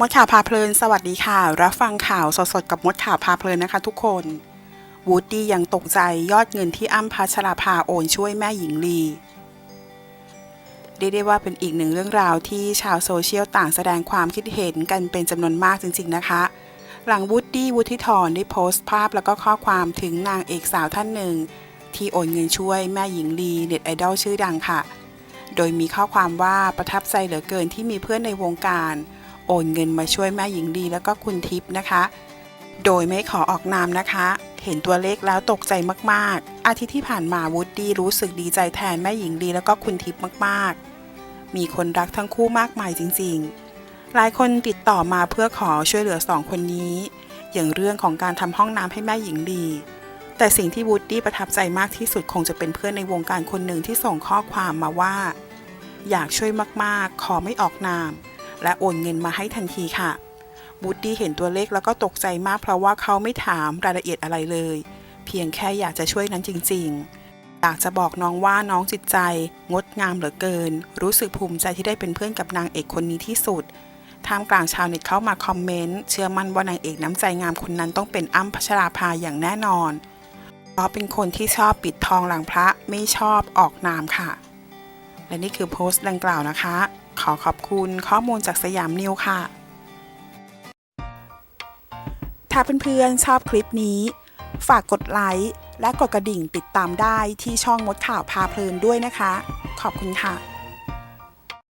มดข่าวพาเพลิน สวัสดีค่ะ รับฟังข่าวสดๆ กับมดข่าวพาเพลินนะคะทุกคนวูดดี้ยังตกใจยอดเงินที่อ้ำพัชราภาโอนช่วยแม่หญิงลีเรียกได้ว่าเป็นอีกหนึ่งเรื่องราวที่ชาวโซเชียลต่างแสดงความคิดเห็นกันเป็นจำนวนมากจริงๆนะคะ หลังวูดดี้วุฒิธรได้โพสต์ภาพแล้วก็ข้อความถึงนางเอกสาวท่านหนึ่ง ที่โอนเงินช่วยแม่หญิงลีเน็ตไอดอลชื่อดังค่ะ โดยมีข้อความว่าประทับใจเหลือเกินที่มีเพื่อนในวงการ โอนเงินมาช่วยแม่หญิงลีแล้วก็คุณทิพย์นะคะ โดยไม่ขอออกนามนะคะ เห็นตัวเลขแล้วตกใจมากๆ อาทิตย์ที่ผ่านมาวูดดี้รู้สึกดีใจแทนแม่หญิงลีแล้วก็คุณทิพย์มากๆ มีคนรักทั้งคู่มากมายจริงๆ หลายคนติดต่อมาเพื่อขอช่วยเหลือสองคนนี้ อย่างเรื่องของการทำห้องน้ำให้แม่หญิงลีแต่สิ่งที่วูดดี้ประทับใจมากที่สุดคงจะเป็นเพื่อนในวงการคนหนึ่งที่ส่งข้อความมาว่า อยากช่วยมากๆ ขอไม่ออกนาม และโอนเงินมาให้ทันทีค่ะวูดดี้เห็นตัวเลขแล้วก็ตกใจมากเพราะว่าเขาไม่ถามรายละเอียดอะไรเลย เพียงแค่อยากจะช่วยนั้นจริง ๆ อยากจะบอกน้องว่าน้องจิตใจ งดงามเหลือเกิน รู้สึกภูมิใจที่ได้เป็นเพื่อนกับนางเอกคนนี้ที่สุดท่ามกลางชาวเน็ตเข้ามาคอมเมนต์เชื่อมั่นว่านางเอกน้ำใจงามคนนั้นต้องเป็นอ้ำพัชราภาอย่างแน่นอนเพราะเป็นคนที่ชอบปิดทองหลังพระไม่ชอบออกนามค่ะ และนี่คือโพสต์ดังกล่าวนะคะ ขอขอบคุณข้อมูลจากสยามนิวค่ะ ถ้าเพื่อนๆชอบคลิปนี้ ฝากกดไลค์และกดกระดิ่งติดตามได้ที่ช่องมดข่าวพาเพลินด้วยนะคะ ขอบคุณค่ะ